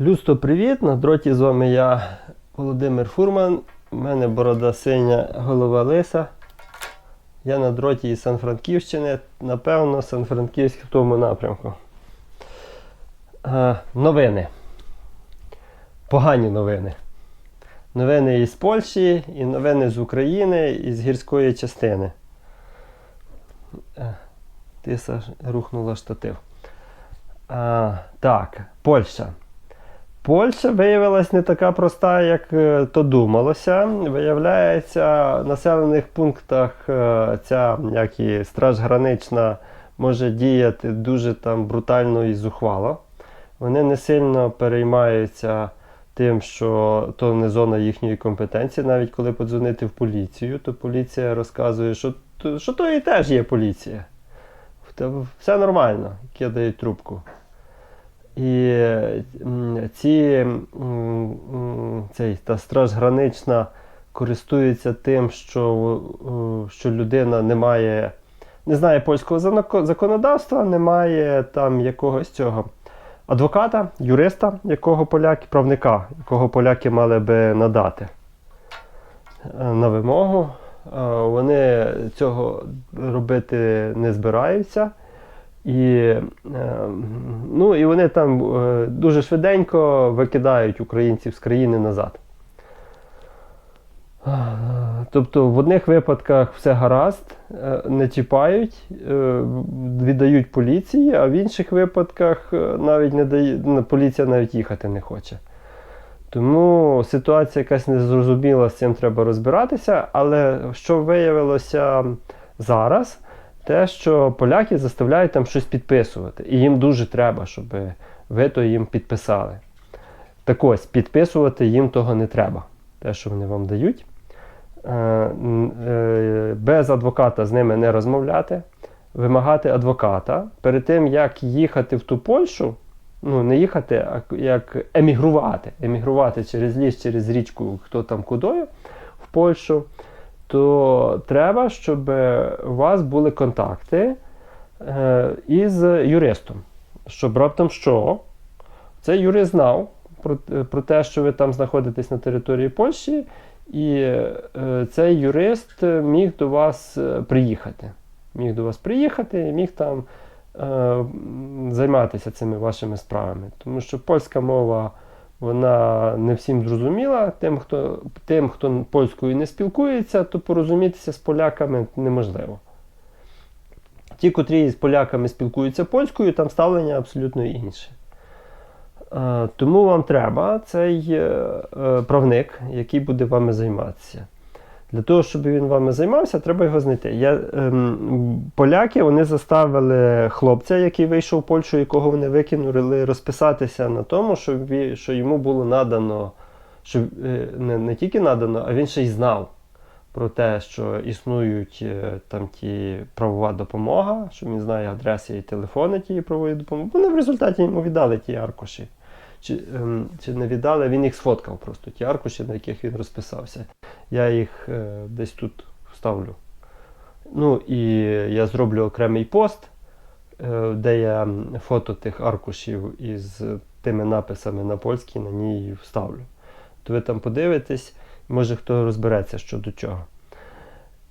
Людство, привіт! На дроті з вами я, Володимир Фурман. У мене борода синя, голова лиса. Я на дроті із Сан-Франківщини. Напевно, Сан-Франківськ в тому напрямку. Е, новини. Погані новини. Новини із Польщі, і новини з України, із гірської частини. Е, Ти рухнула штатив. А, так, Польща. Польща виявилась не така проста, як е, то думалося. Виявляється, в населених пунктах е, ця як і страж гранична може діяти дуже там брутально і зухвало. Вони не сильно переймаються тим, що то не зона їхньої компетенції. Навіть коли подзвонити в поліцію, то поліція розказує, що, що то і теж є поліція. Все нормально, кидають трубку. І ці, цей, та страж гранична користується тим, що, що людина не має, не знає польського законодавства, не має там якогось цього адвоката, юриста, якого поляки, правника, якого поляки мали би надати е, на вимогу. Е, Вони цього робити не збираються. І, е, ну, і вони там е, дуже швиденько викидають українців з країни назад. Тобто в одних випадках все гаразд, е, не чіпають, віддають поліції, а в інших випадках навіть не дає, поліція навіть їхати не хоче. Тому ситуація якась незрозуміла, з цим треба розбиратися. Але що виявилося зараз, те, що поляки заставляють там щось підписувати. І їм дуже треба, щоб ви то їм підписали. Так ось, підписувати їм того не треба. Те, що вони вам дають. Е, е, Без адвоката з ними не розмовляти, вимагати адвоката. Перед тим, як їхати в ту Польщу, ну не їхати, а як емігрувати. Емігрувати через ліс, через річку, хто там кудою в Польщу, то треба, щоб у вас були контакти е, із юристом. Щоб раптом що? Цей юрист знав про, про те, що ви там знаходитесь на території Польщі, і е, цей юрист міг до вас е, приїхати. Міг до вас приїхати і міг там займатися цими вашими справами. Тому що польська мова вона не всім зрозуміла. Тим, хто, тим, хто польською не спілкується, то порозумітися з поляками неможливо. Ті, котрі з поляками спілкуються польською, там ставлення абсолютно інше. Е, Тому вам треба цей е, е, правник, який буде вами займатися. Для того, щоб він вами займався, треба його знайти. Я, ем, поляки вони заставили хлопця, який вийшов в Польщу, якого вони викинули, розписатися на тому, що, що йому було надано, що е, не, не тільки надано, а він ще й знав про те, що існують е, там ті правова допомога, що він знає адреси і телефони тієї правової допомоги. Вони в результаті йому віддали ті аркуші. Чи, ем, чи не віддали, він їх сфоткав просто, ті аркуші, на яких він розписався. Я їх е, десь тут вставлю. Ну і я зроблю окремий пост, е, де я фото тих аркушів із тими написами на польській на ній вставлю. То ви там подивитесь, може хто розбереться щодо чого.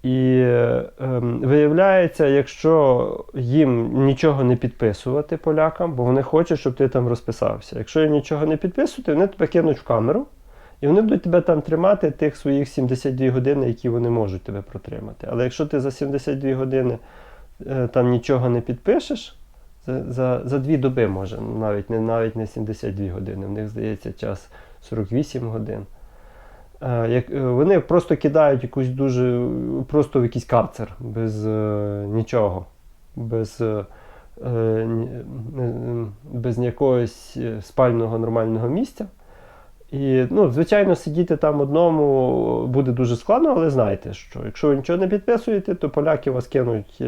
І е, виявляється, якщо їм нічого не підписувати полякам, бо вони хочуть, щоб ти там розписався. Якщо їм нічого не підписувати, вони тебе кинуть в камеру, і вони будуть тебе там тримати тих своїх 72 години, які вони можуть тебе протримати. Але якщо ти за 72 години е, там нічого не підпишеш, за, за, за дві доби може, навіть не, навіть не 72 години, в них здається час 48 годин. Е, е, вони просто кидають якусь дуже просто в якийсь карцер без е, нічого, без, без якогось спального нормального місця. І, ну, звичайно, сидіти там одному буде дуже складно, але знайте, що якщо ви нічого не підписуєте, то поляки вас кинуть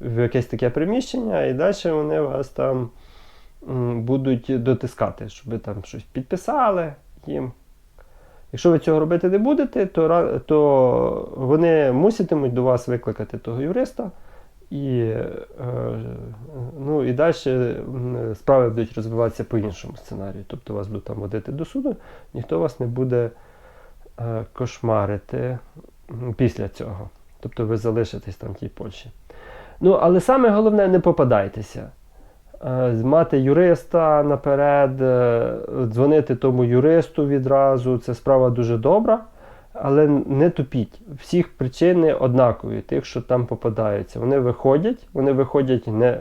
в якесь таке приміщення, і далі вони вас там будуть дотискати, щоб ви там щось підписали їм. Якщо ви цього робити не будете, то, то вони муситимуть до вас викликати того юриста І, е, ну, і далі справи будуть розвиватися по іншому сценарію. Тобто вас будуть там водити до суду, ніхто вас не буде е, кошмарити після цього. Тобто ви залишитесь там в тій Польщі. Ну, але саме головне, не попадайтеся. Е, Мати юриста наперед, е, дзвонити тому юристу відразу, це справа дуже добра, але не тупіть. Всіх причини однакові, тих, що там попадаються. Вони виходять, вони виходять не,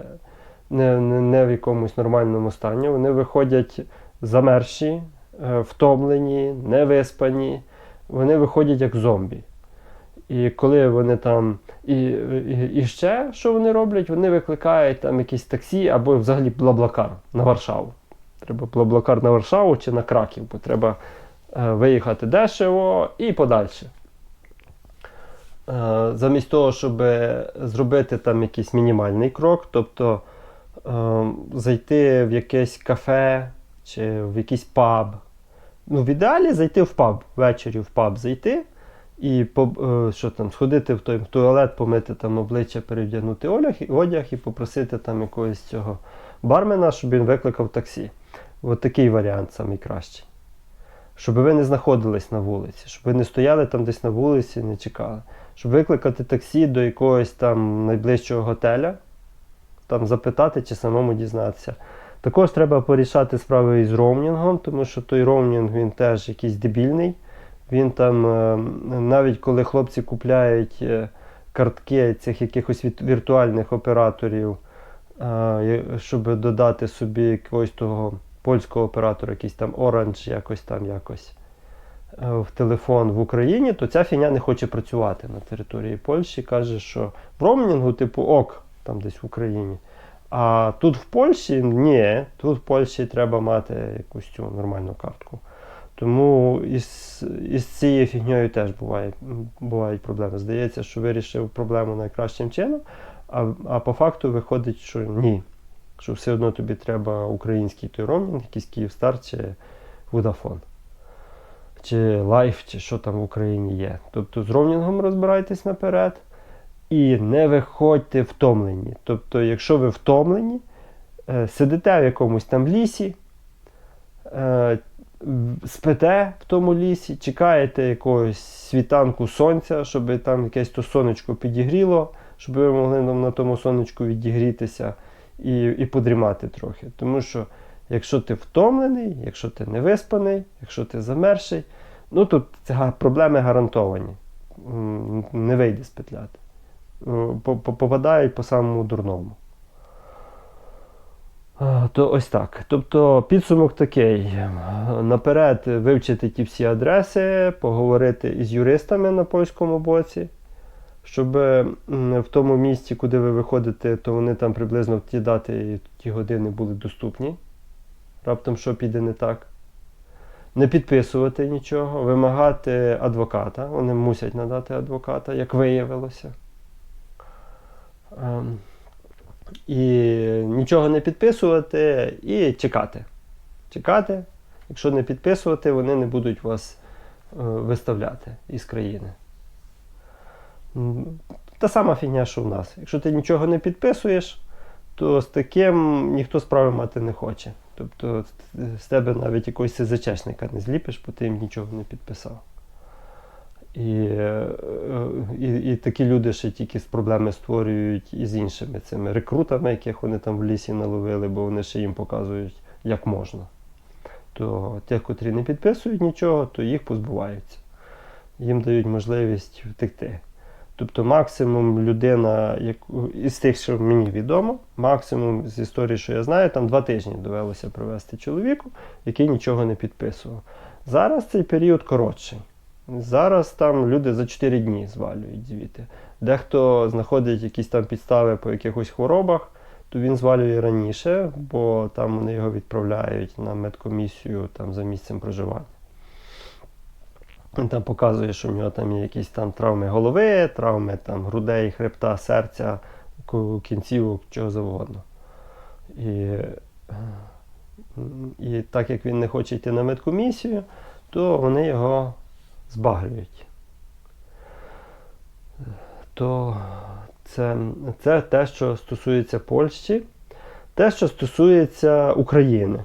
не, не, в якомусь нормальному стані, вони виходять замерші, е, втомлені, невиспані, вони виходять як зомбі. І коли вони там. І, і, і ще що вони роблять? Вони викликають там якісь таксі або взагалі блаблакар на Варшаву. Треба блаблакар на Варшаву чи на Краків, бо треба е, виїхати дешево і подальше. Е, замість того, щоб зробити там якийсь мінімальний крок, тобто е, зайти в якесь кафе чи в якийсь паб. Ну, в ідеалі зайти в паб, ввечері в паб зайти і е, що там, сходити в той туалет, помити там обличчя, перевдягнути одяг, одяг і попросити там якогось цього бармена, щоб він викликав таксі. От такий варіант найкращий. Щоб ви не знаходились на вулиці, щоб ви не стояли там десь на вулиці, не чекали. Щоб викликати таксі до якогось там найближчого готеля, там запитати чи самому дізнатися. Також треба порішати справи із роумінгом, тому що той роумінг він теж якийсь дебільний. Він там, е, навіть коли хлопці купляють е, картки цих якихось віртуальних операторів, е, щоб додати собі якогось того польського оператора, якийсь там Orange, якось там якось в телефон в Україні, то ця фіня не хоче працювати на території Польщі. Каже, що в роумінгу, типу, ок, там десь в Україні. А тут в Польщі ні, тут в Польщі треба мати якусь цю нормальну картку. Тому із, із цією фігньою теж буває, бувають проблеми. Здається, що вирішив проблему найкращим чином, а, а по факту виходить, що ні. Що все одно тобі треба український той роумінг, якийсь Київстар чи Vodafone. Чи Life, чи що там в Україні є. Тобто з роумінгом розбирайтесь наперед і не виходьте втомлені. Тобто, якщо ви втомлені, е, сидите в якомусь там лісі, е, спите в тому лісі, чекаєте якогось світанку сонця, щоб там якесь то сонечко підігріло, щоб ви могли на- тому сонечку відігрітися і, і подрімати трохи. Тому що якщо ти втомлений, якщо ти не виспаний, якщо ти замерший, ну тут проблеми гарантовані. Не вийде спетляти. По- по- Попадають по самому дурному. То ось так. Тобто підсумок такий: наперед вивчити ті всі адреси, поговорити із юристами на польському боці, щоб в тому місці, куди ви виходите, то вони там приблизно в ті дати і ті години були доступні. Раптом що піде не так. Не підписувати нічого, вимагати адвоката. Вони мусять надати адвоката, як виявилося. І нічого не підписувати і чекати. Чекати. Якщо не підписувати, вони не будуть вас е, виставляти із країни. Та сама фігня, що в нас. Якщо ти нічого не підписуєш, то з таким ніхто справи мати не хоче. Тобто з- тебе навіть якогось СЗЧшника не зліпиш, бо ти їм нічого не підписав. І, е, і, і такі люди ще тільки проблеми створюють із іншими цими рекрутами, яких вони там в лісі наловили, бо вони ще їм показують, як можна. То тих, котрі не підписують нічого, то їх позбуваються. Їм дають можливість втекти. Тобто максимум людина, як, із тих, що мені відомо, максимум з історії, що я знаю, там два тижні довелося провести чоловіку, який нічого не підписував. Зараз цей період коротший. Зараз там люди за 4 дні звалюють звідти. Дехто знаходить якісь там підстави по якихось хворобах, то він звалює раніше, бо там вони його відправляють на медкомісію там, за місцем проживання. Він там показує, що в нього там є якісь там травми голови, травми там, грудей, хребта, серця, кінцівок, чого завгодно. І, і так як він не хоче йти на медкомісію, то вони його збагрюють. То Це, це те, що стосується Польщі, те, що стосується України.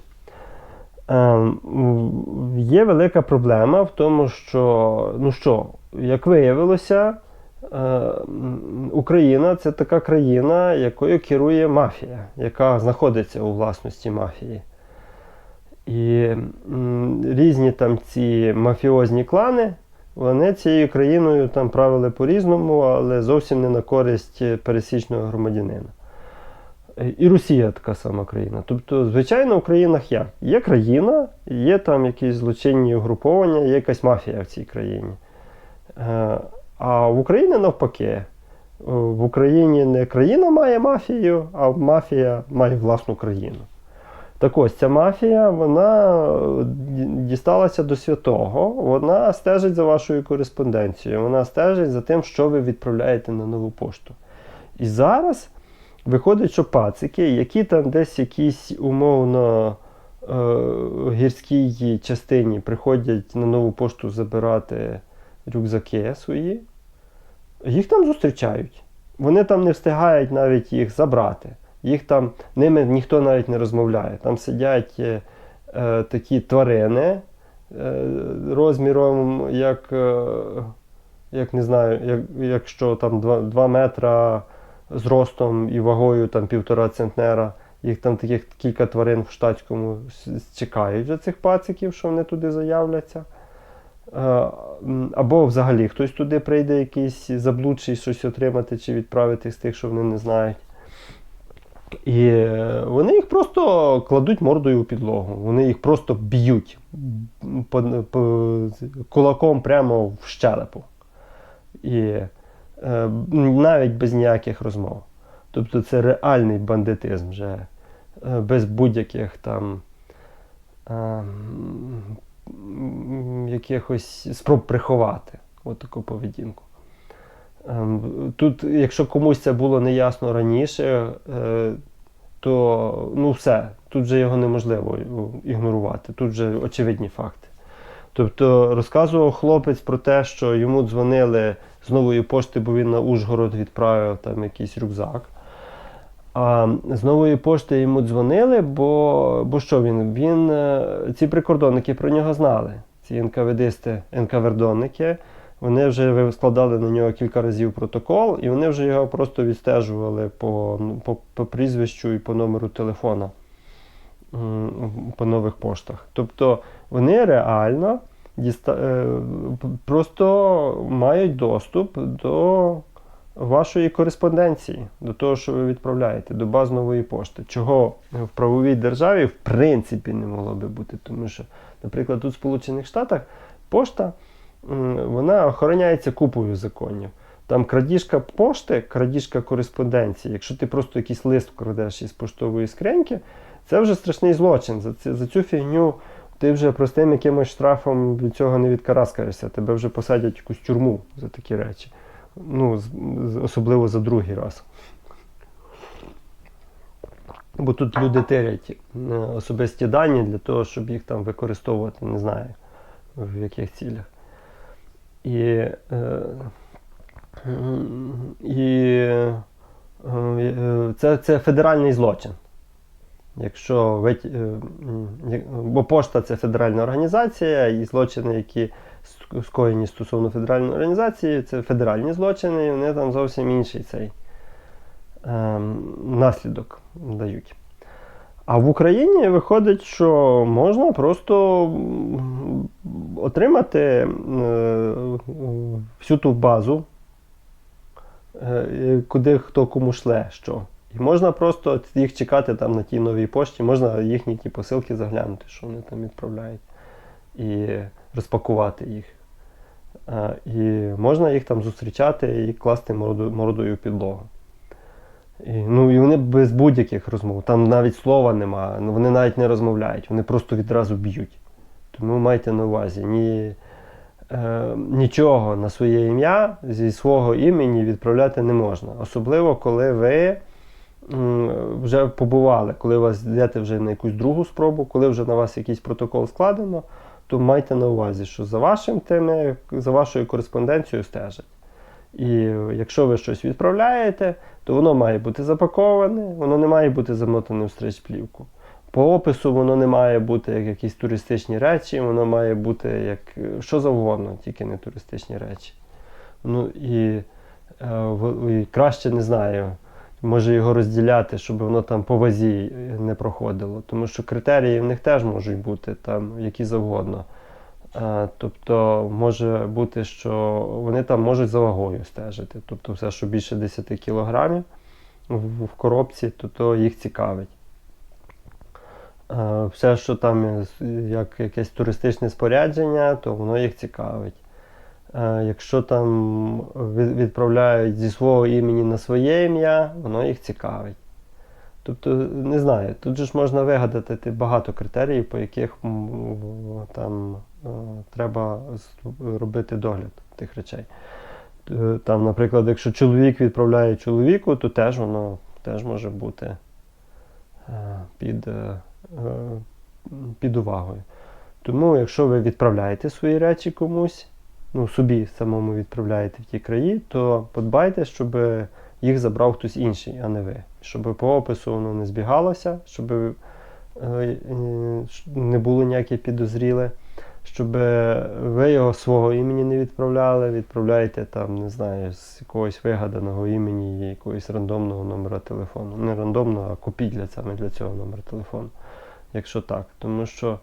Ем, Є велика проблема в тому, що, ну що, як виявилося, е, Україна це така країна, якою керує мафія, яка знаходиться у власності мафії. І різні там ці мафіозні клани, вони цією країною там правили по-різному, але зовсім не на користь пересічного громадянина. Е, І Росія така сама країна. Тобто, звичайно, в країнах як? Є країна, є там якісь злочинні угруповання, є якась мафія в цій країні. Е, А в Україні навпаки. Е, В Україні не країна має мафію, а мафія має власну країну. Так ось ця мафія, вона е, дісталася до святого, вона стежить за вашою кореспонденцією, вона стежить за тим, що ви відправляєте на нову пошту. І зараз виходить, що пацики, які там десь якісь умовно е, гірській частині приходять на нову пошту забирати рюкзаки свої, їх там зустрічають. Вони там не встигають навіть їх забрати. Їх там ними ніхто навіть не розмовляє. Там сидять е, е, такі тварини е, розміром, як, е, як не знаю, як, якщо там 2, 2 метра зростом і вагою там півтора центнера. Їх там таких кілька тварин в штатському чекають вже цих пациків, що вони туди заявляться. Е, Або взагалі хтось туди прийде, якийсь заблудший щось отримати чи відправити з тих, що вони не знають. І е, вони їх просто кладуть мордою у підлогу. Вони їх просто б'ють по, по, кулаком прямо в щелепу. І е, навіть без ніяких розмов. Тобто це реальний бандитизм вже е, без будь-яких там м, якихось спроб приховати таку поведінку. Ем, Тут, якщо комусь це було неясно раніше, е, то ну все, тут вже його неможливо ігнорувати, тут вже очевидні факти. Тобто розказував хлопець про те, що йому дзвонили з нової пошти, бо він на Ужгород відправив там якийсь рюкзак. А з нової пошти йому дзвонили, бо, бо що він? Він е, ці прикордонники про нього знали. Ці НКВДисти, НКВРДонники, вони вже складали на нього кілька разів протокол, і вони вже його просто відстежували по, ну, по, по прізвищу і по номеру телефона по нових поштах. Тобто вони реально діста... е, просто мають доступ до вашої кореспонденції, до того, що ви відправляєте, до баз нової пошти. Чого в правовій державі в принципі не могло би бути. Тому що, наприклад, тут в Сполучених Штатах пошта вона охороняється купою законів. Там крадіжка пошти, крадіжка кореспонденції. Якщо ти просто якийсь лист крадеш із поштової скриньки, це вже страшний злочин. За, ці- за цю фігню ти вже простим якимось штрафом від цього не відкараскаєшся. Тебе вже посадять якусь тюрму за такі речі. Ну, особливо за другий раз. Бо тут люди терять е, особисті дані для того, щоб їх там використовувати, не знаю в яких цілях. І, е, і е, це, це федеральний злочин. Якщо е, бо пошта це федеральна організація, і злочини, які скоєні стосовно федеральної організації, це федеральні злочини, і вони там зовсім інший цей ем, наслідок дають. А в Україні виходить, що можна просто отримати е, всю ту базу, е, куди хто кому шле що. І можна просто їх чекати там на тій новій пошті, можна їхні ті посилки заглянути, що вони там відправляють, і розпакувати їх. Е, І можна їх там зустрічати і класти мордою підлогу. І, ну, і вони без будь-яких розмов. Там навіть слова немає, ну, вони навіть не розмовляють, вони просто відразу б'ють. Тому майте на увазі, ні, е, нічого на своє ім'я зі свого імені відправляти не можна. Особливо, коли ви м, вже побували, коли вас йдете вже на якусь другу спробу, коли вже на вас якийсь протокол складено, то майте на увазі, що за вашим тими, за вашою кореспонденцією стежать. І якщо ви щось відправляєте, то воно має бути запаковане, воно не має бути замотане в стрейч-плівку. По опису воно не має бути як якісь туристичні речі, воно має бути як е, що завгодно, тільки не туристичні речі. Ну і, е, і краще не знаю, може його розділяти, щоб воно там по вазі е, не проходило. Тому що критерії в них теж можуть бути там які завгодно. Е, Тобто може бути, що вони там можуть за вагою стежити. Тобто все, що більше 10 кілограмів в коробці, то, то їх цікавить. Е, Все, що там як якесь туристичне спорядження, то воно їх цікавить. Е, Якщо там відправляють зі свого імені на своє ім'я, воно їх цікавить. Тобто, не знаю, тут же ж можна вигадати багато критеріїв, по яких там е, треба робити догляд тих речей. Е, Там, наприклад, якщо чоловік відправляє чоловіку, то теж воно теж може бути е, під, під увагою. Тому, якщо ви відправляєте свої речі комусь, ну собі самому відправляєте в ті краї, то подбайте, щоб їх забрав хтось інший, а не ви. Щоб по опису воно не збігалося, щоб е, е, не було ніяке підозріле, щоб ви його свого імені не відправляли, відправляєте там, не знаю, з якогось вигаданого імені, якогось рандомного номера телефону. Не рандомного, а для саме для цього номер телефону. Якщо так. Тому що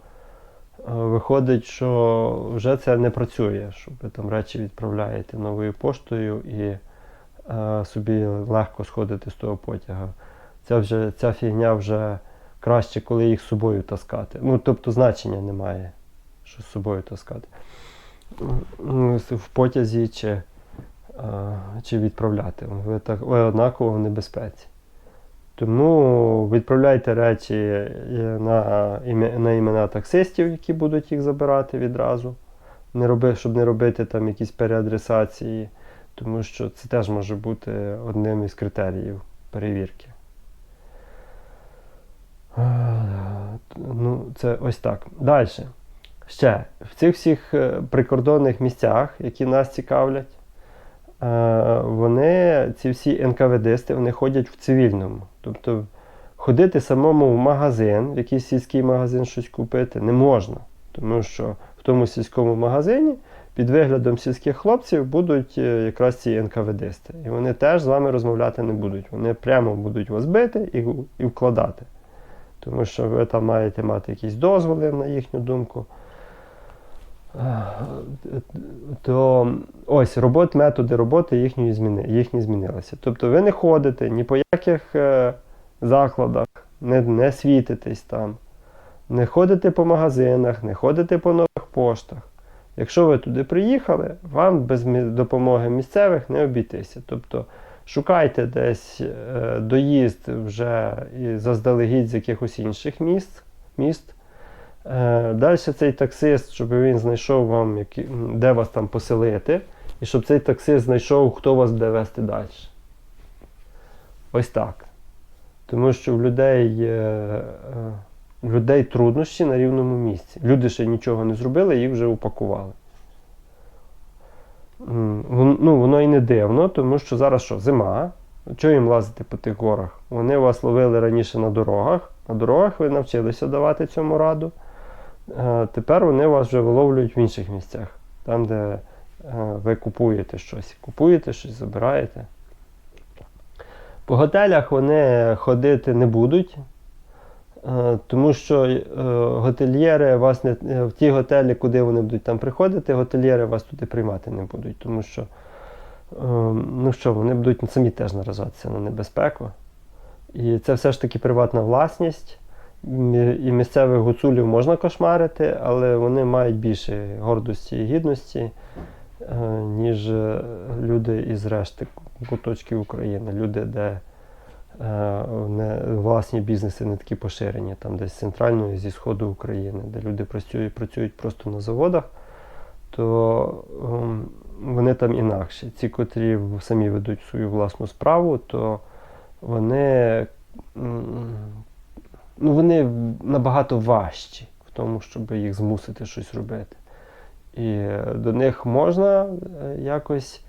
е, виходить, що вже це не працює, що ви там речі відправляєте новою поштою і е, собі легко сходити з того потяга. Ця, вже, ця фігня вже краще, коли їх з собою таскати. Ну, тобто значення немає, що з собою таскати. Ну, В потязі чи, е, чи відправляти. Ви, так, ви однаково в небезпеці. Тому відправляйте речі е, на, на імена таксистів, які будуть їх забирати відразу. Не роби, щоб не робити там якісь переадресації, тому що це теж може бути одним із критеріїв перевірки. Ну, це ось так. Далі. Ще в цих всіх е, прикордонних місцях, які нас цікавлять, е, вони, ці всі НКВДсти, вони ходять в цивільному. Тобто ходити самому в магазин, в якийсь сільський магазин щось купити не можна. Тому що в тому сільському магазині під виглядом сільських хлопців будуть е, якраз ці НКВДсти. І вони теж з вами розмовляти не будуть. Вони прямо будуть вас бити і, і вкладати. Тому що ви там маєте мати якісь дозволи, на їхню думку. Е, То ось робот, методи роботи їхньої зміни, їхні змінилися. Тобто ви не ходите ні по яких е, закладах, не, не світитесь там, не ходите по магазинах, не ходите по нових поштах. Якщо ви туди приїхали, вам без допомоги місцевих не обійтися. Тобто шукайте десь е, доїзд вже і заздалегідь з якихось інших міст. міст. Е, Далі цей таксист, щоб він знайшов вам, де вас там поселити, і щоб цей таксист знайшов, хто вас буде вести далі. Ось так. Тому що в людей, людей труднощі на рівному місці. Люди ще нічого не зробили, їх вже упакували. Ну, воно і не дивно, тому що зараз що, зима. Чого їм лазити по тих горах? Вони вас ловили раніше на дорогах. На дорогах ви навчилися давати цьому раду. Е, Тепер вони вас вже виловлюють в інших місцях, там, де е, ви купуєте щось. Купуєте щось, забираєте. По готелях вони ходити не будуть, тому що е, готельєри вас не е, в ті готелі, куди вони будуть там приходити, готельєри вас туди приймати не будуть, тому що е, ну що, вони будуть самі теж наражатися на небезпеку. І це все ж таки приватна власність. І місцевих гуцулів можна кошмарити, але вони мають більше гордості і гідності, е, ніж е, люди із решти куточків України. Люди, де е, не, власні бізнеси не такі поширені, там десь з центральної, зі сходу України, де люди працюють, працюють просто на заводах, то ем, вони там інакші. Ці, котрі самі ведуть свою власну справу, то вони, ну, вони набагато важчі в тому, щоб їх змусити щось робити. І е, до них можна е, якось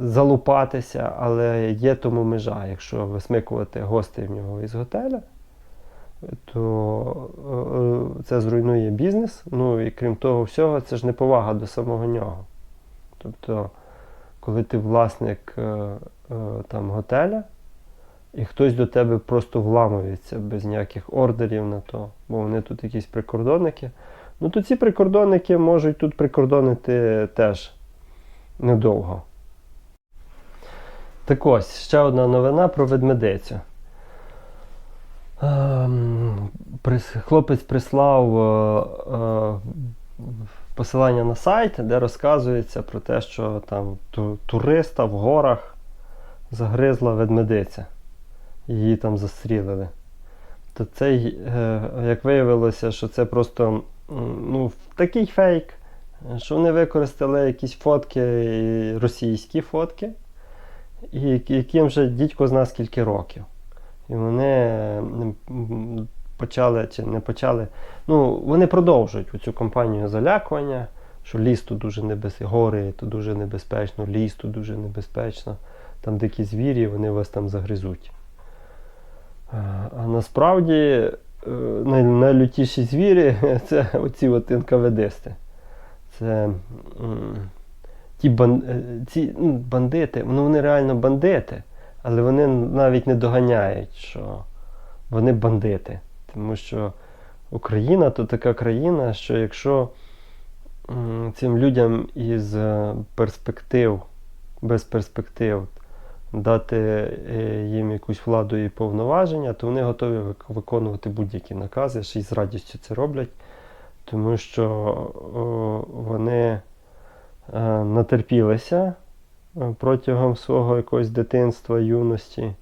залупатися, але є тому межа. Якщо висмикувати гостей в нього із готеля, то е, це зруйнує бізнес. Ну і крім того всього, це ж неповага до самого нього. Тобто, коли ти власник е, е, там, готеля, і хтось до тебе просто вламується без ніяких ордерів на то, бо вони тут якісь прикордонники. Ну то ці прикордонники можуть тут прикордонити теж недовго. Так ось, ще одна новина про ведмедицю. Ем, Хлопець прислав е, е, посилання на сайт, де розказується про те, що там туриста в горах загризла ведмедиця. Її там застрілили. То цей, е, як виявилося, що це просто ну, такий фейк, що вони використали якісь фотки, російські фотки, і яким вже дідько зна скільки років. І вони почали чи не почали. Ну, вони продовжують цю кампанію залякування, що ліс тут дуже небезпечно, гори тут дуже небезпечно, ліс тут дуже небезпечно, там дикі звірі, вони вас там загризуть. А насправді е, найлютіші звірі це оці от НКВДсти. Це ті бан, е, ці, ну, бандити, ну вони реально бандити, але вони навіть не доганяють, що вони бандити. Тому що Україна то така країна, що якщо цим людям із е, перспектив, без перспектив дати е, їм якусь владу і повноваження, то вони готові виконувати будь-які накази, ще й з радістю це роблять, тому що вони е, натерпілися е, протягом свого якогось дитинства, юності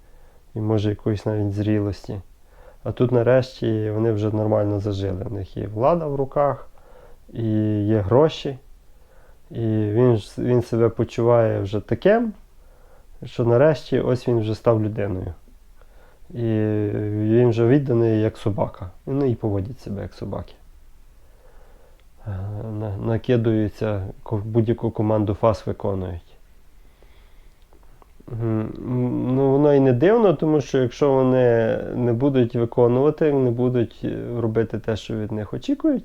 і може якоїсь навіть зрілості. А тут нарешті вони вже нормально зажили. В них є влада в руках, і є гроші, і він, він себе почуває вже таким, що нарешті ось він вже став людиною. І він вже відданий як собака. Ну і поводять себе як собаки. На- Накидуються, будь-яку команду фас виконують. Ну, воно і не дивно, тому що якщо вони не будуть виконувати, не будуть е, робити те, що від них очікують,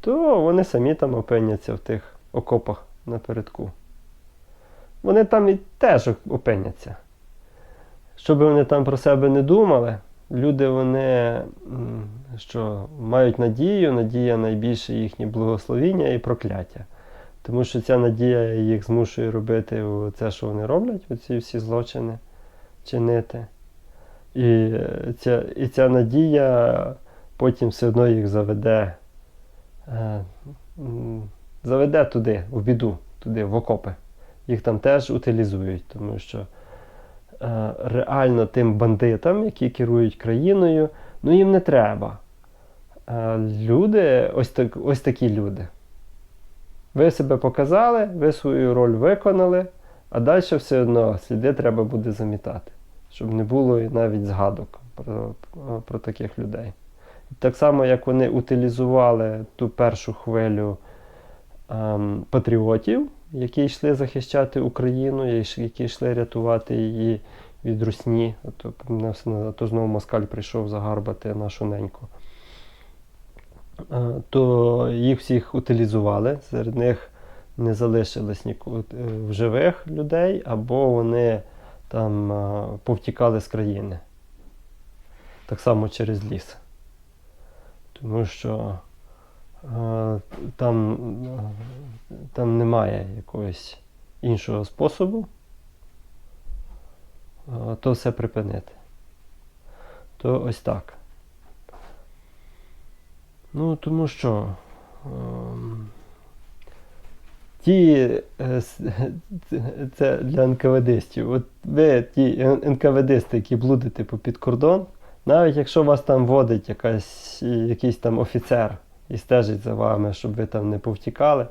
то вони самі там опиняться в тих окопах напередку. Вони там і теж опиняться. Що би вони там про себе не думали, люди вони що мають надію, надія найбільше їхнє благословіння і прокляття. Тому що ця надія їх змушує робити це, що вони роблять, оці всі злочини чинити. І ця, і ця надія потім все одно їх заведе, е, заведе туди, в біду, туди, в окопи. Їх там теж утилізують, тому що реально тим бандитам, які керують країною, ну їм не треба. Е, люди, ось, так, ось такі люди. Ви себе показали, ви свою роль виконали, а далі все одно сліди треба буде замітати, щоб не було навіть згадок про, про таких людей. Так само, як вони утилізували ту першу хвилю ем, патріотів, які йшли захищати Україну, які йшли рятувати її від русні. То, то знову москаль прийшов загарбати нашу неньку. Е, то їх всіх утилізували. Серед них не залишилось ніко- е, в живих людей, або вони там е, повтікали з країни. Так само через ліс. Тому що е, там, там немає якогось іншого способу то все припинити. То ось так. Ну, тому що ем, ті, е, це для НКВДистів. От ви, ті НКВДисти, які блудите по під кордон, навіть якщо вас там водить якась, якийсь там офіцер і стежить за вами, щоб ви там не повтікали,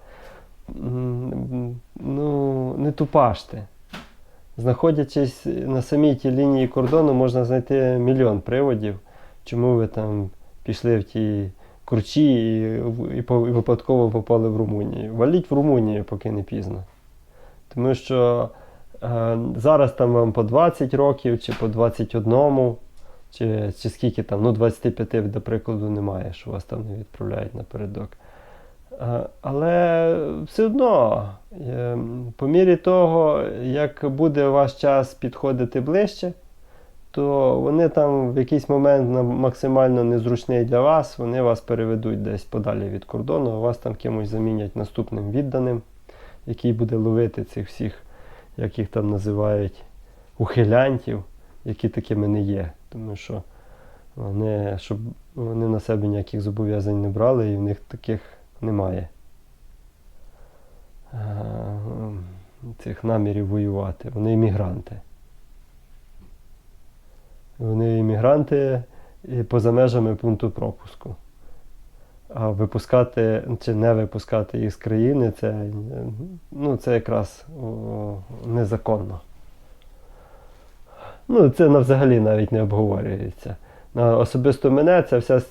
ну, не тупаште. Знаходячись на самій тій лінії кордону, можна знайти мільйон приводів, чому ви там пішли в ті курчі і, і, і випадково попали в Румунію. Валіть в Румунію, поки не пізно. Тому що е, зараз там вам по 20 років, чи по 21, чи, чи скільки там, ну 25, до прикладу, немає, що вас там не відправляють напередок. Е, Але все одно, е, по мірі того, як буде ваш час підходити ближче, то вони там в якийсь момент максимально незручний для вас, вони вас переведуть десь подалі від кордону, а вас там кимось замінять наступним відданим, який буде ловити цих всіх, як їх там називають, ухилянтів, які такими не є. Тому що вони, щоб вони на себе ніяких зобов'язань не брали, і в них таких немає. е, Цих намірів воювати. Вони іммігранти. Вони іммігранти поза межами пункту пропуску. А випускати чи не випускати їх з країни це, ну, це якраз о, незаконно. Ну, це взагалі навіть не обговорюється. Особисто мене ця вся,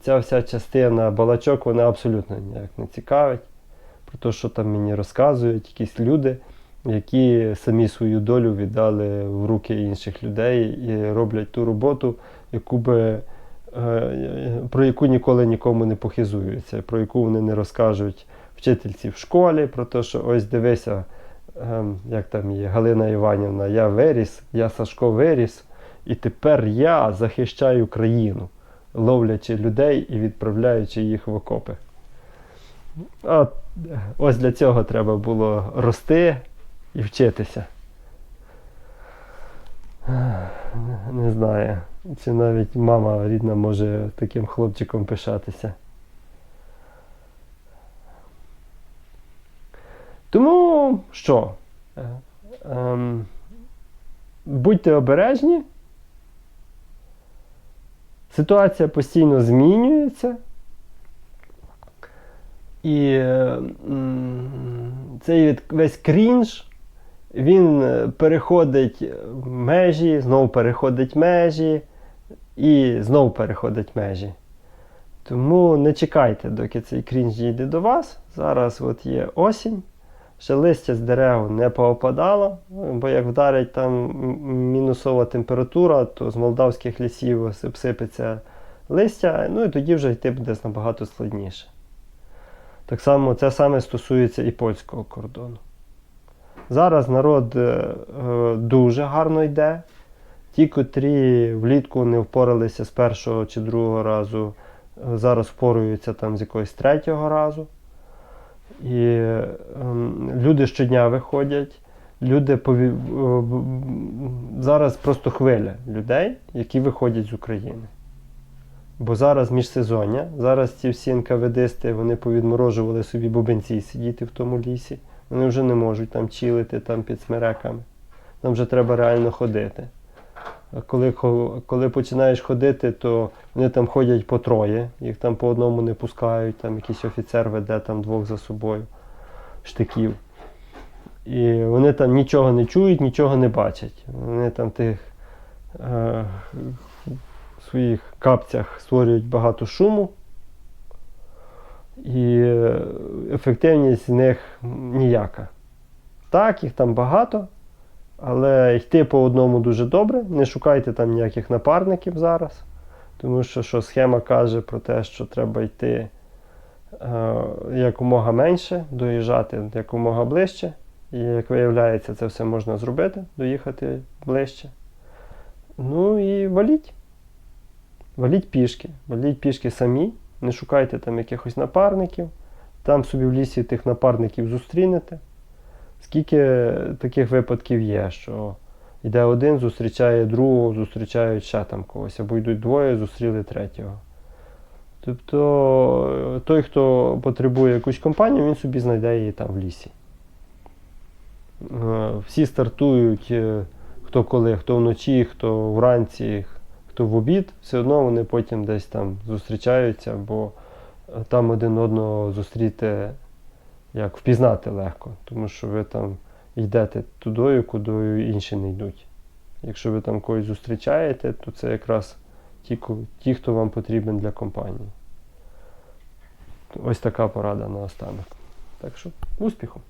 ця вся частина балачок вона абсолютно ніяк не цікавить. Про те, що там мені розказують якісь люди, які самі свою долю віддали в руки інших людей і роблять ту роботу, яку би, е, про яку ніколи нікому не похизуються, про яку вони не розкажуть вчительці в школі, про те, що ось дивися, як там є Галина Іванівна, я виріс, я Сашко виріс, і тепер я захищаю країну, ловлячи людей і відправляючи їх в окопи. От, ось для цього треба було рости і вчитися. Не знаю, чи навіть мама рідна може таким хлопчиком пишатися. Тому що? Е, ем, будьте обережні. Ситуація постійно змінюється. І е, цей від- весь крінж, він е, переходить межі, знову переходить межі і знову переходить межі. Тому не чекайте, доки цей крінж дійде до вас. Зараз от є осінь, ще листя з дерев не поопадало, бо як вдарить там мінусова температура, то з молдавських лісів обсипеться листя, ну і тоді вже йти буде набагато складніше. Так само це саме стосується і польського кордону. Зараз народ е, дуже гарно йде. Ті, котрі влітку не впоралися з першого чи другого разу, е, зараз впораються там з якогось третього разу. І е, люди щодня виходять. Люди пові... зараз просто хвиля людей, які виходять з України. Бо зараз міжсезоння, зараз ці всі НКВДисти вони повідморожували собі бубенці сидіти в тому лісі. Вони вже не можуть там чилити там під смереками. Там вже треба реально ходити. Коли, коли починаєш ходити, то вони там ходять по троє, їх там по одному не пускають, там якийсь офіцер веде там двох за собою штиків. І вони там нічого не чують, нічого не бачать. Вони там тих е, в своїх капцях створюють багато шуму. І ефективність з них ніяка. Так, їх там багато, але йти по одному дуже добре. Не шукайте там ніяких напарників зараз. Тому що, що схема каже про те, що треба йти е, якомога менше, доїжджати якомога ближче. І як виявляється, це все можна зробити, доїхати ближче. Ну і валіть. Валіть пішки. Валіть пішки самі. Не шукайте там якихось напарників. Там собі в лісі тих напарників зустрінете. Скільки таких випадків є, що йде один, зустрічає другого, зустрічають ще там когось, або йдуть двоє, зустріли третього. Тобто той, хто потребує якусь компанію, він собі знайде її там в лісі. Е, Всі стартують е, хто коли, хто вночі, хто вранці, хто в обід, все одно вони потім десь там зустрічаються, бо там один одного зустріти, як впізнати легко, тому що ви там йдете тудою, куди інші не йдуть. Якщо ви там когось зустрічаєте, то це якраз ті, ті хто вам потрібен для компанії. Ось така порада на останок. Так що успіху!